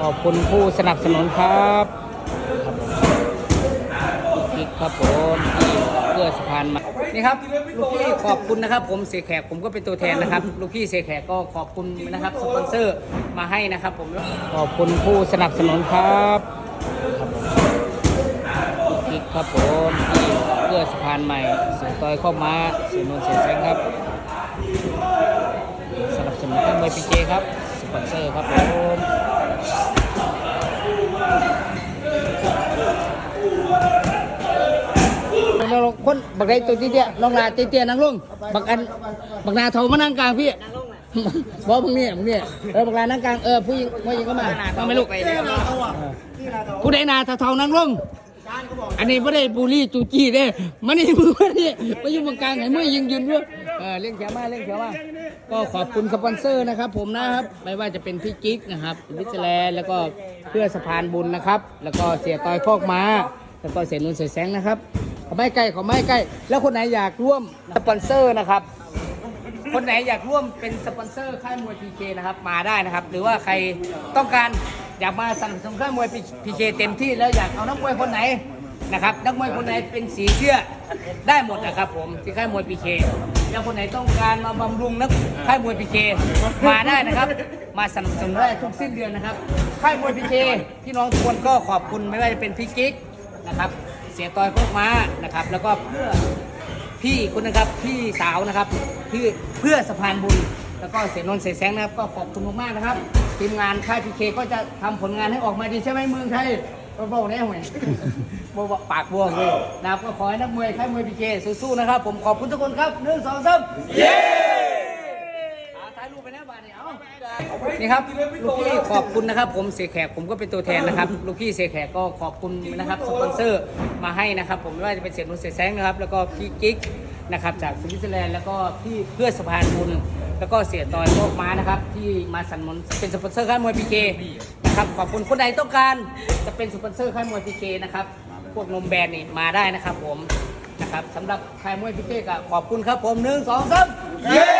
ขอบคุณผู้สนับสนุนครับคิกครับผมที่เพื่อสะพานมานี่ครับลูกพี่ขอบคุณนะครับ ผมเสกแขกผมก็เป็นตัวแทนนะครับ ลูกพี่เสกแขกก็ขอบคุณนะครับสปอนเซอร์มาให้นะครับ ผมขอบคุณผู้สนับสนุนครับคิกครับผมที่เพื่อสะพานใหม่สียงต่อยเข้ามาสียงนนเสียแซงครับสนับสนุนเครื่องมวยพีเจครับสปอนเซอร์ครับผมน้อง คนบักไดตัวเตี้ยๆน้องลาเตี้ยๆนั่งลงบักอันบักนาโทรมานั่งกลางพี่บอกมึงเนี่ยมึงเนี่ยเออบักลานั่งกลางเออผู้หญิงผู้หญิงก็มามาไม่ลูกเออผู้ใดนาเทาๆนั่งลงอันนี้ไม่ได้บูลลี่จูจี้เด้มันนี่มือมาดิมาอยู่ตรงกลางไหนมือยิงยืนด้วยเออเล่นแขวมาเล่นแขวมาก็ขอบคุณสปอนเซอร์นะครับ ผมนะครับไม่ว่าจะเป็นพี่กิ๊กนะครับวิทยาแลนด์แล้วก็เพื่อสะพานบุญนะครับ แล้วก็เสียต่อยพอกม้าแล้วก็เสียนุนเสียแสงนะครับ ขอไม่ใกล้ขอไม่ใกล้ แล้วคนไหนอยากร่วมสปอนเซอร์นะครับ คนไหนอยากร่วมเป็นสปอนเซอร์ค่ายมวยพีเคนะครับมาได้นะครับ หรือว่าใครต้องการอยากมาสนับสนุนค่ายมวยพีเคเต็มที่แล้วอยากเอานักมวยคนไหนนะครับนักมวยคนไหนเป็นสีเสื้อได้หมดนะครับผมที่ค่ายมวยพีเคแล้วคนไหนต้องการมาบำรุงนักค่ายมวยพีเคมาได้นะครับ มาสนับสนุนได้ทุกสิ้นเดือนนะครับ ค่ายมวยพีเคพี่น้องทุกคนก็ขอบคุณไม่ว่าจะเป็นพี่กิ๊ก นะครับ เสียตอยพวกม้านะครับ แล้วก็เพื่อพี่คุณนะครับพี่สาวนะครับพี่เพื่อสะพานบุญแล้วก็เสียนนท์เสียแสงนะครับ ก็ขอบคุณมากๆนะครับทีมงานค่ายพีเคก็จะทำผลงานให้ออกมาดีใช่ไหมเมืองไทยก็บอกแน่ห่วยบอกปากบวงเลยนะครับก็ขอให้นักมวยค่ายมวยพีเคสู้ๆนะครับ ผมขอบคุณทุกคนครับหนึ่งสองสามเย้ถ่ายรูปไป นี่ครับลูกพี่ขอบคุณนะครับ ผมเสียแขกผมก็เป็นตัวแทนนะครับ ลูกพี่เสียแขกก็ขอบคุณนะครับสปอนเซอร์มาให้นะครับ ผมไม่ว่าจะเป็นเสียนุ่นเสียแสงนะครับ แล้วก็พี่กิ๊กนะครับจากสวิตเซอร์แลนด์แล้วก็ที่เพื่อสะพานบุญแล้วก็เสียตอยโชคม้านะครับ ที่มาสันุนเป็นสปอนเซอร์ค่ายมวยพีเคนะครับขอบคุณคนใดต้องการจะเป็นสปอนเซอร์ค่ายมวยพีเคนะครับพวกนมแบรนด์นี่มาได้นะครับผมนะครับสำหรับค่ายมวยพีเคก็ขอบคุณครับผมหนึ่งสองสามเย้